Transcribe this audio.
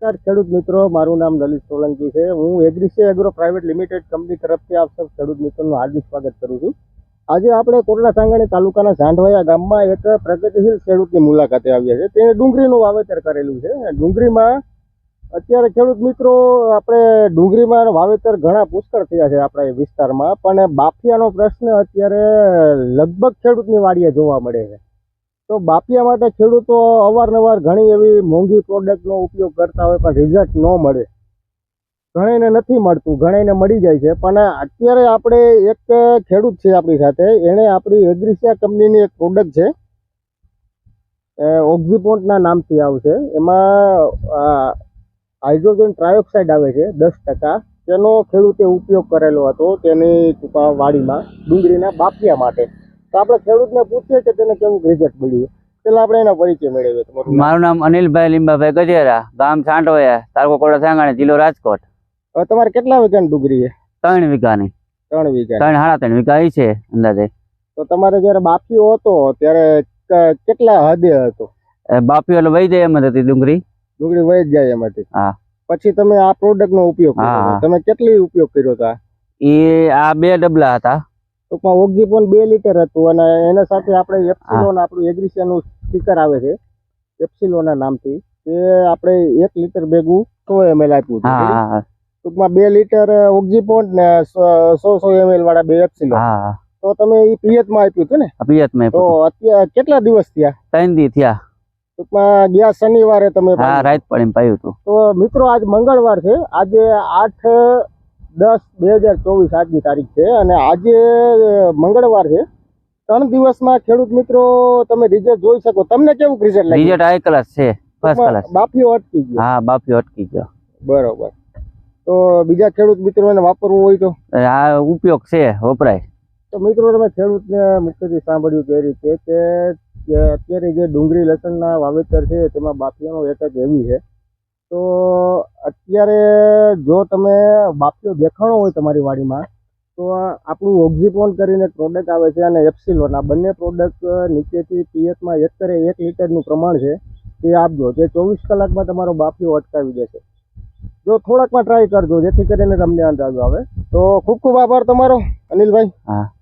નમસ્કાર, ખેડૂત મિત્રો. મારું નામ લલિત સોલંકી છે. હું એગ્રીસે એગ્રો પ્રાઇવેટ લિમિટેડ કંપની તરફથી આપ સૌ ખેડૂત મિત્રોનું હાર્દિક સ્વાગત કરું છું. આજે આપણે કોરડા સાંગાણી તાલુકાના ઝાંઢવાયા ગામમાં એક પ્રગતિશીલ ખેડૂતની મુલાકાતે આવ્યા છે તેણે ડુંગળીનું વાવેતર કરેલું છે. ડુંગળીમાં અત્યારે ખેડૂત મિત્રો, આપણે ડુંગળીમાં વાવેતર ઘણા પુષ્કળ થયા છે આપણા એ વિસ્તારમાં. પણ બાફિયાનો પ્રશ્ન અત્યારે લગભગ ખેડૂતની વાડીએ જોવા મળે છે. તો બાફિયા માટે ખેડૂતો અવારનવાર ઘણી એવી મોંઘી પ્રોડક્ટનો ઉપયોગ કરતા હોય પણ રિઝલ્ટ ન મળે. ઘણાને નથી મળતું, ઘણાને મળી જાય છે. પણ અત્યારે આપણે એક ખેડૂત છે આપણી સાથે. એણે આપણી એગ્રીસિયા કંપનીની એક પ્રોડક્ટ છે ઓક્ઝીપોન્ટના નામથી આવશે એમાં હાઇડ્રોજન ટ્રાયોક્સાઇડ આવે છે, દસ ટકા. તેનો ખેડૂતે ઉપયોગ કરેલો હતો તેની વાડીમાં ડુંગળીના બાફિયા માટે. તો આપણે ખેડૂતને પૂછીએ કે તેને કેવું રિઝલ્ટ મળ્યું પેલા આપણે એનો પરિચય મેળવીએ તમારું મારું નામ અનિલભાઈ લીંબાભાઈ ગજેરા ગામ સાંટોયા તાલુકો કોડા સાંગાણી જિલ્લો રાજકોટ. હવે તમારે કેટલા વીઘાની ડુંગળી છે? ત્રણ વીઘાની. ત્રણ વીઘા ત્રણ સાડા ત્રણ વીઘા છે અંદાજે. તો તમારે જ્યારે બાપીઓ હતો ત્યારે કેટલા હદે હતો? બાપીઓ એટલે વહી જાય એમ જ હતી ડુંગળી. ડુંગળી વહી જાય એમાંથી હા. પછી તમે આ પ્રોડક્ટ નો ઉપયોગ હતો. તમે કેટલી ઉપયોગ કર્યો હતો એ આ બે ડબલા હતા. ટૂંકમાં ઓક્ઝીપોન બે લીટર હતું અને એના સાથે આપણે એપ્સિલોન આપણું એગ્રીસિયાનું સ્ટીકર આવે છે. એપ્સિલોના નામથી. તે આપણે એક લીટર ભેગું સો એમએલ આપ્યું હતું. ટૂંકમાં બે લીટર પોઈન્ટ ને સો- સો એમએલ વાળા બે એપ્સિલોન. તો તમે એ પિયતમાં આપ્યું હતું ને? પિયતમાં તો અત્યારે કેટલા દિવસ થયા? ત્રણ દી થયા. ટૂંકમાં ગયા શનિવારે તમે રાત પડીને પાયું હતું. તો મિત્રો આજ મંગળવાર છે. આજે આઠ દસ બે હજાર ચોવીસ આજની તારીખ છે અને આજે મંગળવાર છે. ત્રણ દિવસમાં ખેડૂત મિત્રો તમે રિઝલ્ટ જોઈ શકો. તમને કેવું રિઝલ્ટ લાગે રિઝલ્ટ આઈ ક્લાસ છે. ફર્સ્ટ ક્લાસ બાફીઓ અટકી ગયો. હા બાફી અટકી ગયો. બરોબર. તો બીજા ખેડૂત મિત્રોને વાપરવું હોય તો? આ ઉપયોગ છે વપરાય. તો મિત્રો તમે ખેડૂતને મુખ્યથી સાંભળ્યું કે રીતે કે અત્યારે જે ડુંગળી લસણના વાવેતર છે તેમાં બાફિયાનો એટેક એવી છે. તો અત્યારે જો તમે બાફિયો દેખાણો હોય તમારી વાડીમાં, તો આપણું ઓક્ઝીપોન કરીને એક પ્રોડક્ટ આવે છે અને એપ્સિલોન. આ બંને પ્રોડક્ટ નીચેથી પિયતમાં એકરે એક લીટરનું પ્રમાણ છે, તે આપજો. જે ચોવીસ કલાકમાં તમારો બાફિયો અટકાવી દેશે. જો થોડાકમાં ટ્રાય કરજો, જેથી કરીને તમને અંદાજો આવે. તો ખૂબ ખૂબ આભાર તમારો, અનિલભાઈ. હા.